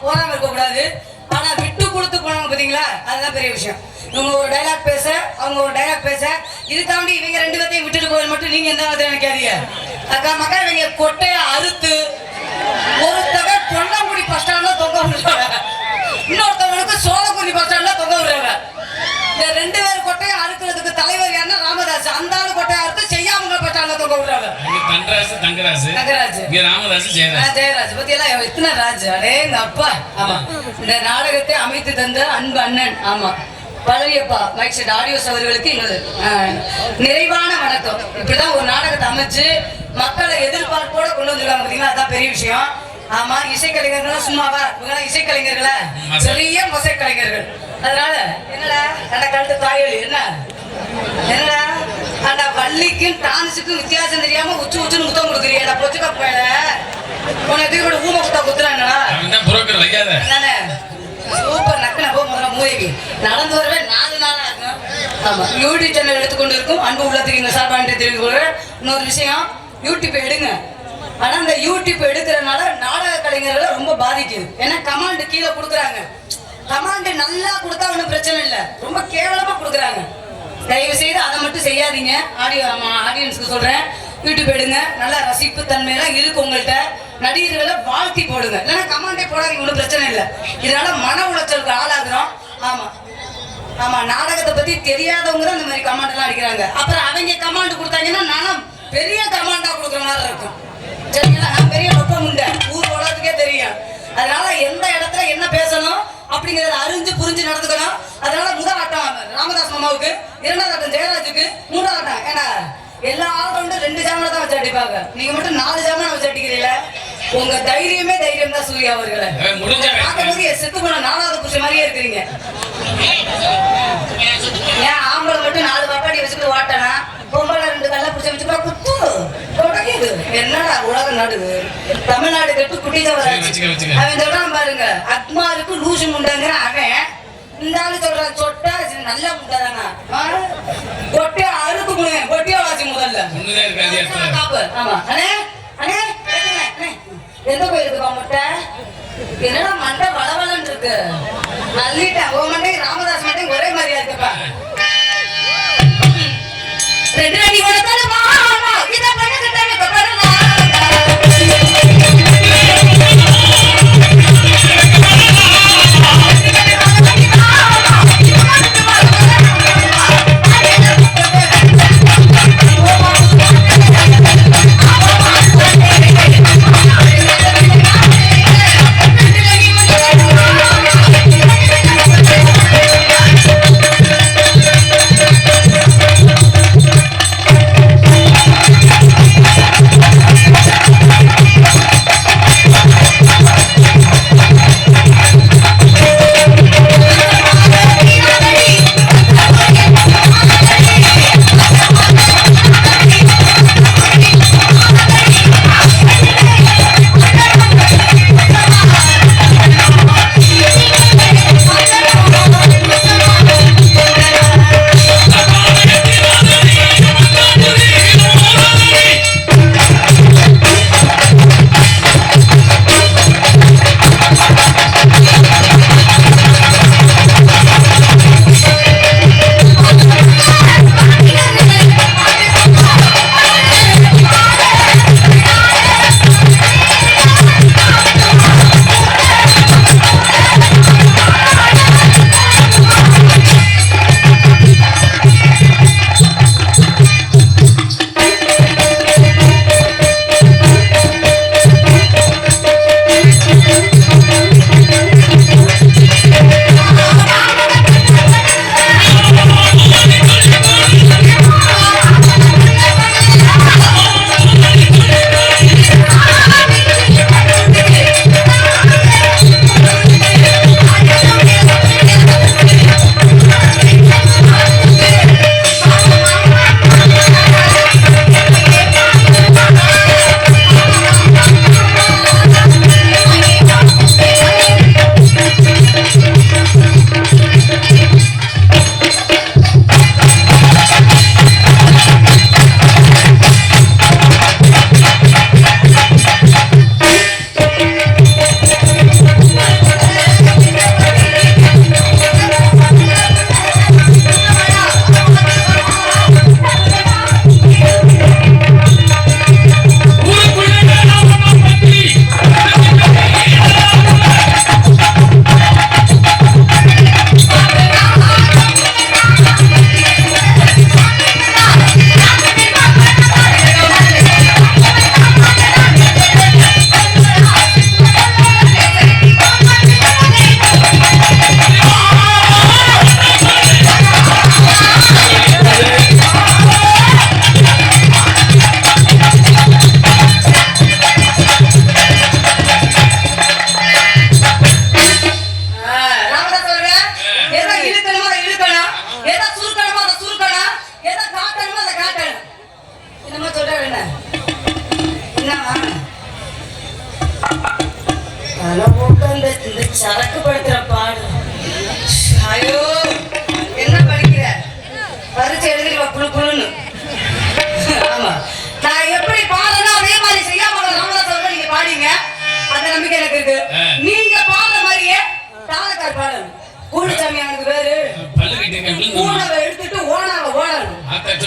போட்டி இருக்க கூடாது. ஆனா விட்டு கொடுத்து போனாங்க பாத்தீங்களா? அதுதான் பெரிய விஷயம். இவங்க ஒரு டைலாக் பேச அவங்க ஒரு டைலாக் பேச இது தாண்டி இவங்க ரெண்டு பேர்த்தையும் விட்டுட்டு போய் மட்டும் நீங்க எந்த மாதிரி நினைக்காதீங்க. அக்கா மக்கள் இவங்க கொட்டையை அறுத்து ஒருத்தவ பொன்னங்குடி பஸ் ஸ்டாண்ட்ல தொங்க விடுறாங்க. இன்னொருத்தவங்களுக்கு சோழக்குடி பஸ் ஸ்டாண்ட்ல தொங்க விடுறாங்க. இந்த ரெண்டு பேர் கொட்டையை அறுக்கிறதுக்கு தலைவர் யாருன்னா ராமதாஸ். அந்த ஆளு கொட்டையை அறுத்து ஸ்டாண்ட்ல தொங்க விடுறாங்க இங்க தங்கராசு தங்கராசு. தங்கராஜ் இங்க ராமதாசு ஆ, ஜெயராஜ். ஜெயராஜ் பத்தி எல்லாம் எத்தனை ராஜ். அடே எங்க அப்பா. ஆமா. இந்த நாடகத்தை அமைத்து தந்த அன்பு அண்ணன். ஆமா. பழனியப்பா மைக் செட் ஆடியோஸ் அவர்களுக்கு ஆ, நிறைவான வணக்கம். இப்படிதான் ஒரு நாடகத்தை அமைச்சு மக்களை எதிர்பார்ப்போட கொண்டு வந்திருக்காங்க பாத்தீங்களா? அதான் பெரிய விஷயம். ஆமா இசைக்கலைஞர்கள் சும்மாவா? இவங்கெல்லாம் இசைக்கலைஞர்களா? பெரிய மொசை கலைஞர்கள் அதனால என்னடா கண்ட கழுத்து தாயலி என்ன? என்னடா அந்த வள்ளிக்கும் டான்ஸுக்கும் வித்தியாசம் தெரியாம உச்சு உச்சுன்னு முத்தம் கொடுக்குறியடா பொச்சுக்க போயிட. உன்னை எதுக்கு கூட ஊமை குத்தா குத்துறாங்கடா என்னண்ணே? சூப்பர் நக்கன போ முதல்ல மூவிக்கு நடந்து வரவே நாலு நாள் ஆகும் ஆமா யூடியூப் சேனல் எடுத்துக்கொண்டு இருக்கும். அன்பு உள்ளத்துக்கு இந்த சார்பாக தெரிவித்து கொள்கிறேன். இன்னொரு விஷயம் யூடியூப் எடுங்க. ஆனா அந்த யூடியூப் எடுக்கிறனால நாடக கலைஞர்களை ரொம்ப பாதிக்குது. ஏன்னா கமாண்ட் கீழே கொடுக்குறாங்க. கமாண்ட் நல்லா கொடுத்தா ஒன்றும் பிரச்சனை இல்லை. ரொம்ப கேவலமா கொடுக்குறாங்க. தயவு செய்து அதை மட்டும் செய்யாதீங்க. ஆடியோ ஆடியன்ஸ்க்கு சொல்றேன். யூடியூப் எடுங்க. நல்லா ரசிப்பு தன்மையெல்லாம் இருக்கு உங்கள்கிட்ட நடிகர்களை வாழ்த்தி போடுங்க. இல்லைன்னா கமாண்டே போடாதீங்க ஒன்றும் பிரச்சனை இல்லை. இதனால மன உளைச்சலுக்கு ஆளாகிறோம். ஆமா. ஆமா நாடகத்தை பத்தி தெரியாதவங்க தான் இந்த மாதிரி கமாண்ட் எல்லாம் அடிக்கிறாங்க. அப்புறம் அவங்க கமாண்ட் கொடுத்தாங்கன்னா நானும் பெரிய கமாண்டா கொடுக்குற மாதிரி இருக்கும். சரிங்களா? நான் பெரிய நுட்பம் உண்டு ஊர் உலகத்துக்கே தெரியும். அதனால எந்த இடத்துல என்ன பேசணும் அப்படிங்கறத அறிஞ்சு புரிஞ்சு நடந்துக்கணும் அதனால முதல் ஆட்டம் ராமதாஸ் மாமாவுக்கு இரண்டாவது ஆட்டம் ஜெயராஜுக்கு மூன்றாவது ஆட்டம் ஏன்னா எல்லா ஆல்ரவுண்டும் ரெண்டு ஜாமனை தான் வச்சு அடிப்பாங்க நீங்க மட்டும் நாலு ஜாமனை வச்சு அடிக்கிறீங்களா உங்க தைரியமே தைரியம் தான் சூர்யா அவர்களே பார்க்கும்போது செத்து போன நாலாவது புருஷன் மாதிரியே இருக்கிறீங்க ஏன் ஆம்பளை மட்டும் நாலு பாப்பாடி வச்சுட்டு வாட்டனா பொம்பளை ரெண்டு கல்ல பிடிச்ச வச்சுக்கலாம் குத்து. தொடங்கிது என்னடா உலக நாடு தமிழ்நாடு கட்டு குட்டி வச்சுக்க. அவன் சொல்றான் பாருங்க அக்மாருக்கு லூசு முண்டங்கிற அவன் இந்த ஆளு சொல்றான் சொட்டா நல்ல முண்டதானா கொட்டை அறுக்கு முடுங்க கொட்டியா வாசி முதல்ல. காப்பு. ஆமா. அண்ணே, அண்ணே. எந்த கோயிலுக்குப்பா முட்டை என்னடா மண்டை வளவலன்னு இருக்கு. நல்லிட்டேன் உன் மண்டை ராமதாஸ் மண்டை ஒரே மாதிரியா இருக்குப்பா. ரெண்டு அடி கொடுத்தாலுமா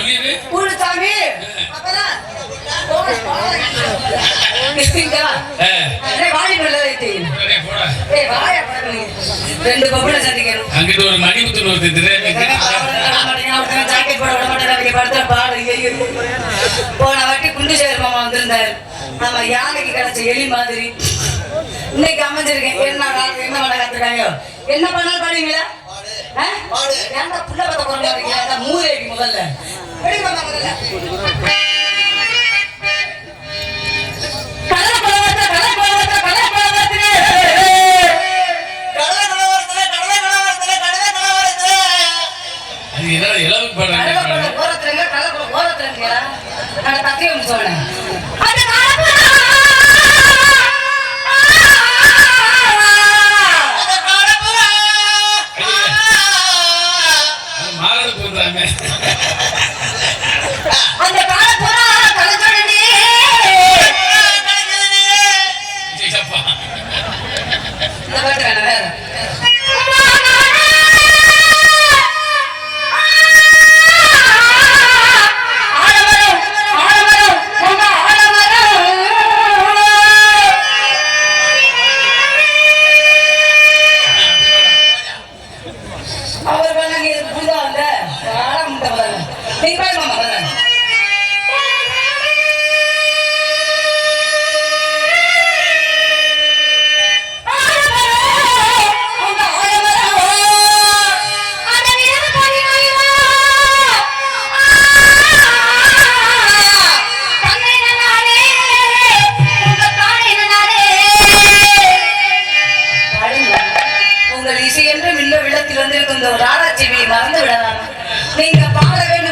சொல்லிடு ஊரு சாமி அப்பதான் அங்கிட்டு ஒரு மணி குத்து போன வாட்டி குண்டு சேர்மாமா வந்திருந்தாரு. நம்ம யானைக்கு கிடைச்ச எலி மாதிரி. இன்னைக்கு அமைஞ்சிருக்கேன் என்ன என்ன பண்ண என்ன பண்ணாலும் ஏன்டா புள்ள பக்கம் கொண்டாடுறீங்க. ஏன்டா மூணு அடி முதல்ல. முதல்ல என்ன இளவு படம் ஓரத்துல ஓரத்துல சொல்றேன். இசை என்று வில்ல விளக்கில் வந்திருக்கும் இந்த ஒரு ஆராய்ச்சி மறந்து விடலாம். நீங்க பாட வேண்டும்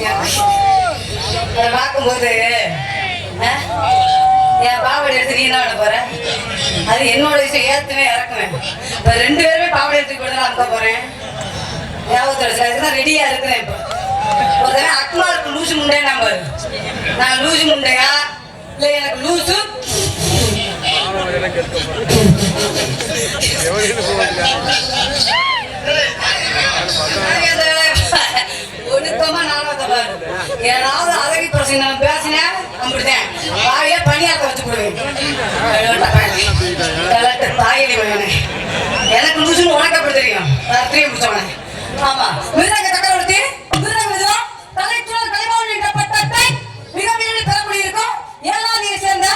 இதை பார்க்கும்போது? என் பாவடை எடுத்து நீ என்ன போற? அது என்னோட விஷயம் ஏத்துவேன் இறக்குவேன். இப்ப ரெண்டு பேருமே பாவடை எடுத்து கூட தான் அனுப்ப போறேன். ஞாபகத்தில் சில இதுதான் ரெடியா இருக்கிறேன் இப்போ. ஒரு தடவை அக்மா இருக்கு லூசு முண்டையா நான் பாரு. நான் லூசு முண்டையா? இல்லை எனக்கு லூசு? ஒழுக்கமா நாளாக ஏதாவது அழகி பிரச்சனை நான் பேசினேன் அப்படிதான் வாயே பணியாக்க வச்சு கொடுவேன் தாயிலி எனக்கு லூசுன்னு உனக்கு அப்படி தெரியும். ராத்திரியை முடிச்சவனே. ஆமா. மிருதங்க சக்கரவர்த்தி மிருதங்க விதம் கலைச்சுழல் கலைமோகன் என்ற பட்டத்தை மிக பெறக்கூடிய இருக்கும் ஏழாம் தேதியை சேர்ந்த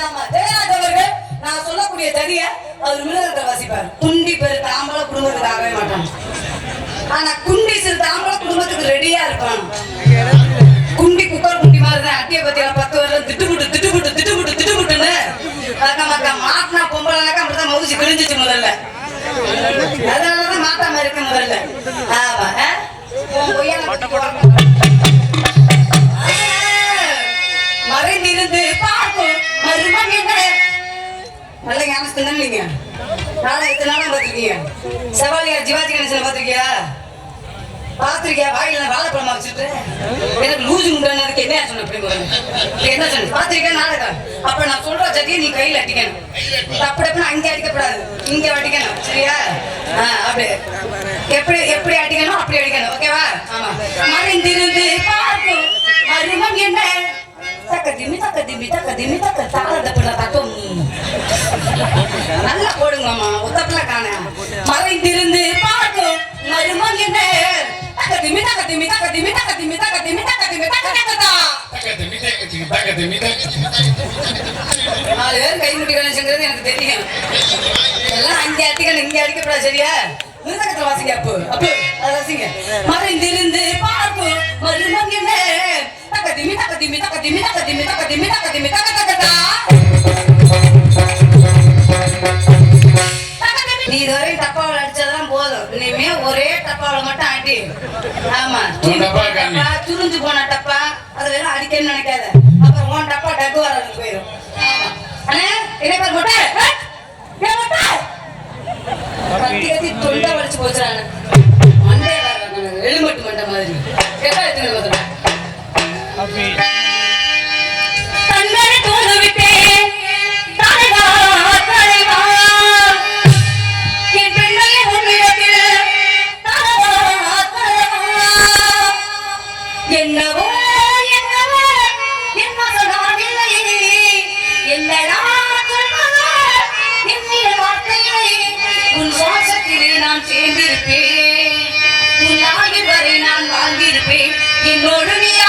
ஆமா ஜெயராஜ் அவர்கள் நான் சொல்லக்கூடிய தனியை அவர் மிருதத்தை வாசிப்பார். குண்டி பெரு தாம்பல குடும்பத்துக்கு ஆகவே மாட்டான். ஆனா குண்டி சிறு தாம்பள குடும்பத்துக்கு ரெடியா இருப்பான் குண்டி குக்கர் குண்டி மாதிரி தான் அட்டிய பத்தியில பத்து வருடம் திட்டுமுட்டு திட்டுமுட்டு திட்டுமுட்டு திட்டுமுட்டுன்னு அக்கா மக்கா மாட்டினா பொம்பளைனாக்கா அப்படிதான் மவுசி கிழிஞ்சிச்சு முதல்ல. அதனாலதான் மாட்டாம இருக்கு முதல்ல. ஆமா மறைந்திருந்து பார்க்கும் மருமம் என்ன நல்ல ஞாபகத்தில் தானே நானும் எத்தனை நாளா பார்த்துருக்கீங்க சவாலியார் ஜிவாஜி கணேசனை பார்த்துருக்கியா? பார்த்துருக்கியா? வாயில வாழைப்பழமா வச்சுட்டு. எனக்கு லூசு முண்டனதுக்கு என்ன சொன்ன பிள்ளைங்க என்ன சொன்ன? பார்த்துருக்கேன் நாடகம். அப்ப நான் சொல்ற சதியை நீ கையில் அடிக்கணும். அப்படி அப்படி அங்க அடிக்கப்படாது. இங்க அடிக்கணும். சரியா? அப்படி. எப்படி எப்படி அடிக்கணும்? அப்படி அடிக்கணும். ஓகேவா? ஆமா. மறைந்திருந்து பார்க்கும் மருமம் என்ன? தக்க திம்மி தக்க திம்மி தக்க திம்மி தக்க தாளத்தை பிள்ளை தட்டும் நல்லா போடுங்கம்மா உத்தப்பில காண மறைந்திருந்து பார்க்கும் மருமம் என்ன தக்க திம்மி தக்க திம்மி தக்க திம்மி தக்க திம்மி தக்க திம்மி தக்க திம்மி தக்க தக்க தா நாலு பேர் கை முட்டி கணேசங்கிறது எனக்கு தெரியும் எல்லாம் அங்கே அடிக்கணும் இங்கே அடிக்கப்படாது சரியா மிருதகத்தில் வாசிங்க அப்போ அப்போ அதை வாசிங்க மறைந்திருந்து மருமம் என்ன தக்க திம்மி தக்க திம்மி தக்க திம்மி ஒரே டப்பாவில் மட்டும் அடி ஆமா. டப்பா துருஞ்சு போன டப்பா அதுல எல்லாம் அடிக்கணும்னு நினைக்காத. அப்புறம் உன் டப்பா டக்கு வரது போயிடும். அண்ணே என்ன பேர் மொட்டை? கத்தி கத்தி தொண்டை வலிச்சு போச்சுறாங்க. மண்டே எலுமட்டு மண்டை மாதிரி. எப்ப எடுத்துங்க நான் உன் ஆயுள் வரை நான் வாழ்ந்திருப்பேன். என்னோடு நீ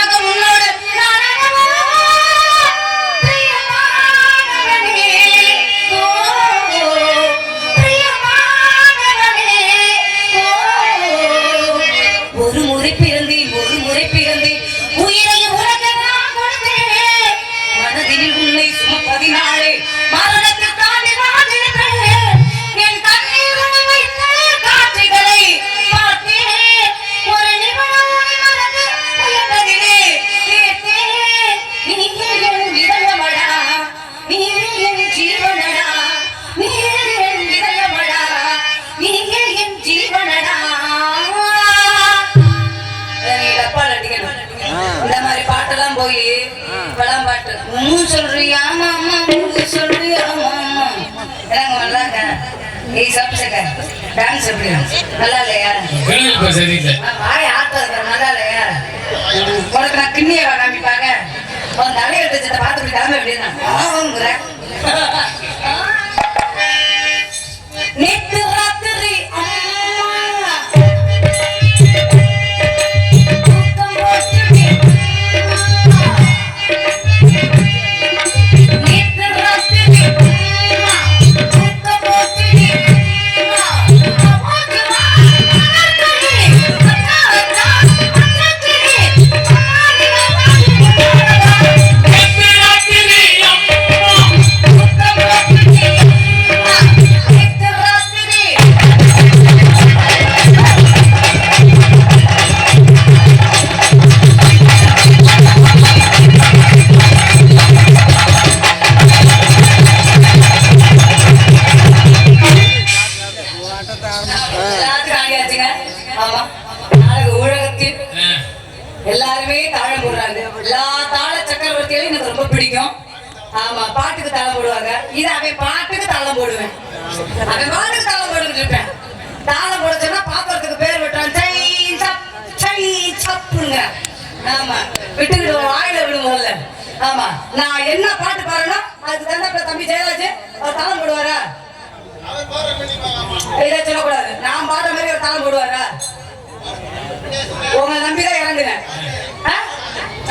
மூ சொல்றியா மாமா மூ சொல்றியா மாமா எனக்கு நல்லா இருக்கா ஏய் டான்ஸ் எப்படி நல்லா இல்லையா சரியில்லை. நான் வாய் ஆட்டது நல்லா இல்லையா? உனக்கு நான் கிண்ணிய காமிப்பாங்க உன் தலையை எடுத்து பார்த்து கிளம்ப எப்படின்னா ஆகுங்கிறேன்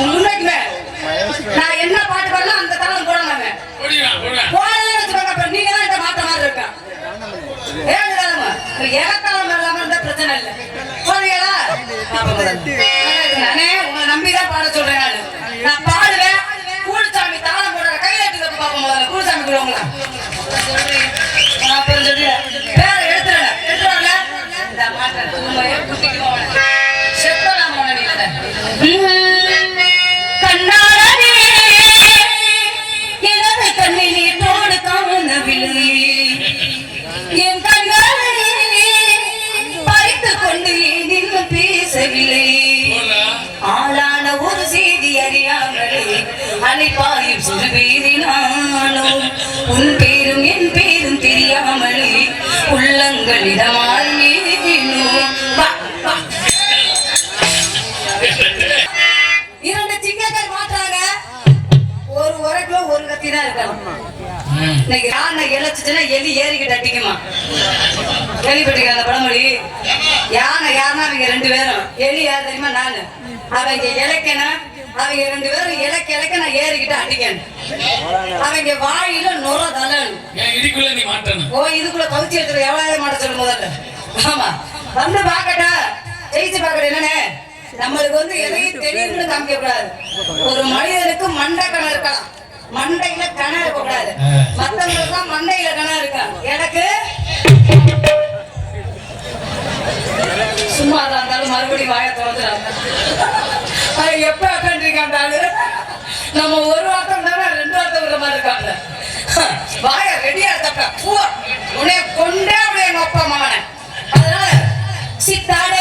முன்னாடிமே நான் என்ன பாட்டு பாடலாம் அந்த தாளம் போடலாங்க போடலே வச்சுக்கோங்க அப்புறம் நீங்க தான் இந்த மாற்ற மாதிரி இருக்கேன் ஏழு தாளமா? ஏகத்தாளம் இல்லாம இருந்தா பிரச்சனை இல்லை. போறீங்களா நானே உங்களை நம்பிதான் பாட சொல்றேன் நானு. நான் பாடுவேன். கூடுசாமி தாளம் போடுற கையில எடுத்து பாப்போம் முதல்ல. கூடுசாமி கொடுவாங்களா நான் அப்புறம் சொல்றேன். பேர் எடுத்துறேன் எடுத்துறேன்ல இந்த மாட்டேன் உண்மையை குட்டிக்கு என் கொண்டு இன்னும் பேசவில்லை. ஆளான ஒரு செய்தி அறியாமலே அலைப்பாயும் நானும் உன் பேரும் என் பேரும் தெரியாமலே உள்ளங்களிடமாய் இன்னைக்கு யானை இழைச்சுச்சுன்னா எலி ஏறிக்கிட்டு அடிக்குமா? கேள்விப்பட்டிருக்க அந்த பழமொழி? யானை யாருன்னா அவங்க ரெண்டு பேரும். எலி யார் தெரியுமா? நானு. அவங்க இலக்கணும் அவங்க ரெண்டு பேரும் இலக்க இலக்க நான் ஏறிக்கிட்டு அடிக்கணும் அவங்க வாயில நுர தலணும் ஏன் இதுக்குள்ள நீ மாட்டணும் ஓ இதுக்குள்ள கவுச்சி எடுத்துட்டு எவ்வளவு மாட்ட சொல்லு முதல்ல. ஆமா. வந்து பாக்கட்டா ஜெயிச்சு பாக்கட்ட என்னன்னு நம்மளுக்கு வந்து எதையும் தெரியும்னு காமிக்க கூடாது ஒரு மனிதனுக்கு மண்டை கணம் இருக்கலாம். மண்டையில கணா இருக்க கூடாது மத்தவங்களுக்கு மண்டையில கணா இருக்காங்க. எனக்கு சும்மா தான் இருந்தாலும் மறுபடியும் வாய திறந்துறாங்க அது எப்ப உட்காந்துருக்காண்டாலு நம்ம ஒரு வார்த்தம் தானே ரெண்டு வாரத்தை விடுற மாதிரி இருக்காங்க. வாய ரெடியா தப்ப பூ. உன்னை கொண்டே அப்படியே நோப்பா மாவன அதனால சித்தாடே